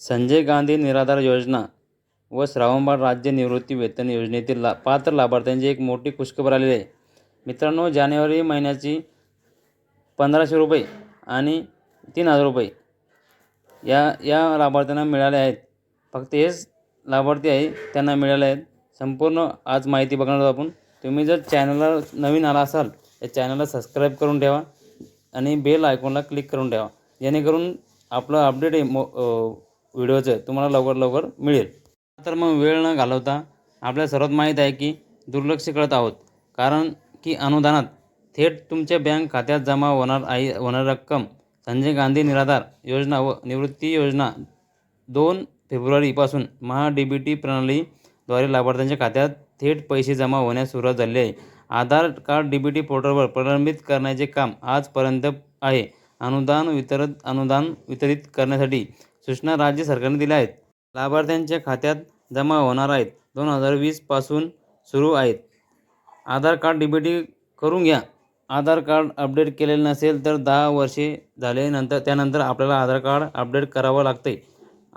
संजय गांधी निराधार योजना व श्रावणबाळ राज्य निवृत्ती वेतन योजनेतील ला पात्र लाभार्थ्यांची एक मोठी खुशखबर आलेली आहे. मित्रांनो जानेवारी महिन्याची पंधराशे रुपये आणि तीन हजार रुपये या या लाभार्थ्यांना मिळाले आहेत. फक्त हेच लाभार्थी आहे त्यांना मिळाले आहेत. संपूर्ण आज माहिती बघणार आहोत आपण. तुम्ही जर चॅनलला नवीन आला असाल तर चॅनलला सबस्क्राईब करून ठेवा आणि बेल आयकॉनला क्लिक करून ठेवा. जेणेकरून आपलं अपडेट आहे मो व्हिडिओचं तुम्हाला लवकर लवकर मिळेल. तर मग वेळ न घालवता आपल्याला सर्वात माहीत आहे की दुर्लक्ष करत आहोत. कारण की अनुदानात थेट तुमच्या बँक खात्यात जमा होणार आहे होणारी रक्कम संजय गांधी निराधार योजना व निवृत्ती योजना दोन फेब्रुवारीपासून महा डी बी टी प्रणालीद्वारे लाभार्थ्यांच्या खात्यात थेट पैसे जमा होण्यास सुरुवात झाली आहे. Aadhaar card D B T पोर्टलवर प्रलंबित करण्याचे काम आजपर्यंत आहे. अनुदान वितरित अनुदान वितरित करण्यासाठी सूचना राज्य सरकारने दिल्या आहेत. लाभार्थ्यांच्या खात्यात जमा होणार आहेत. दोन हजार वीसपासून सुरू आहेत. आधार कार्ड डी बी करून घ्या. आधार कार्ड अपडेट केलेलं नसेल तर दहा वर्षे झाले नंतर त्यानंतर आपल्याला आधार कार्ड अपडेट करावं लागते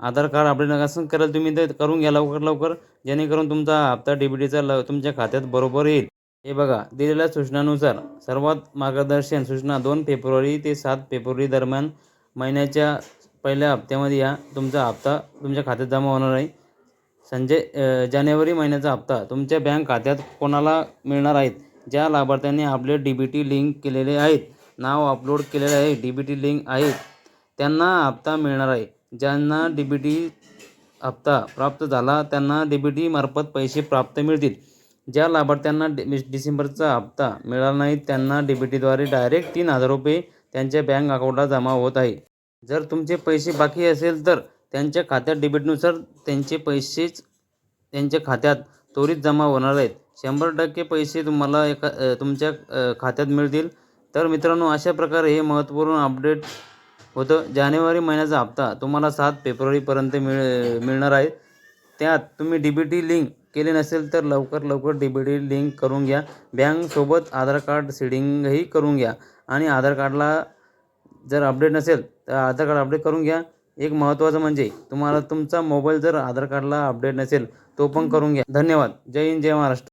आधार कार्ड अपडेट कसं करेल तुम्ही ते करून घ्या लवकर लवकर जेणेकरून तुमचा हप्ता डी बी ल तुमच्या खात्यात बरोबर येईल. हे बघा दिलेल्या सूचनानुसार सर्वात मार्गदर्शन सूचना दोन फेब्रुवारी ते सात फेब्रुवारी दरम्यान महिन्याच्या पहिल्या हप्त्यामध्ये या तुमचा हप्ता तुमच्या खात्यात जमा होणार आहे. संजय जानेवारी महिन्याचा हप्ता तुमच्या बँक खात्यात कोणाला मिळणार आहेत ज्या लाभार्थ्यांनी आपले डी बी टी लिंक केलेले आहेत नाव अपलोड केलेले आहे डी बी टी लिंक आहेत त्यांना हप्ता मिळणार आहे. ज्यांना डी बी टी हप्ता प्राप्त झाला त्यांना डी बी टीमार्फत पैसे प्राप्त मिळतील. ज्या लाभार्थ्यांना डि डिसेंबरचा हप्ता मिळाला नाही त्यांना डी बी टीद्वारे डायरेक्ट तीन हजार रुपये त्यांच्या बँक अकाउंटला जमा होत आहे. जर तुमचे पैसे बाकी असेल तर त्यांच्या खात्यात डेबिटनुसार त्यांचे पैसेच त्यांच्या खात्यात त्वरित जमा होणार आहेत. शंभर टक्के पैसे तुम्हाला एका तुमच्या खात्यात मिळतील. तर मित्रांनो अशा प्रकारे हे महत्त्वपूर्ण अपडेट होतं. जानेवारी महिन्याचा हप्ता तुम्हाला सात फेब्रुवारीपर्यंत मिळ मिळणार आहे. त्यात तुम्ही डी बी टी लिंक केले नसेल तर लवकर लवकर डी बी टी लिंक करून घ्या. बँकसोबत आधार कार्ड सीडिंगही करून घ्या. आणि आधार कार्डला जर अपडेट नसेल तर आधार कार्ड अपडेट करून घ्या. एक महत्त्वाचं म्हणजे तुम्हाला तुमचा मोबाईल जर आधार कार्डला अपडेट नसेल तो पण करून घ्या. धन्यवाद. जय हिंद जय महाराष्ट्र.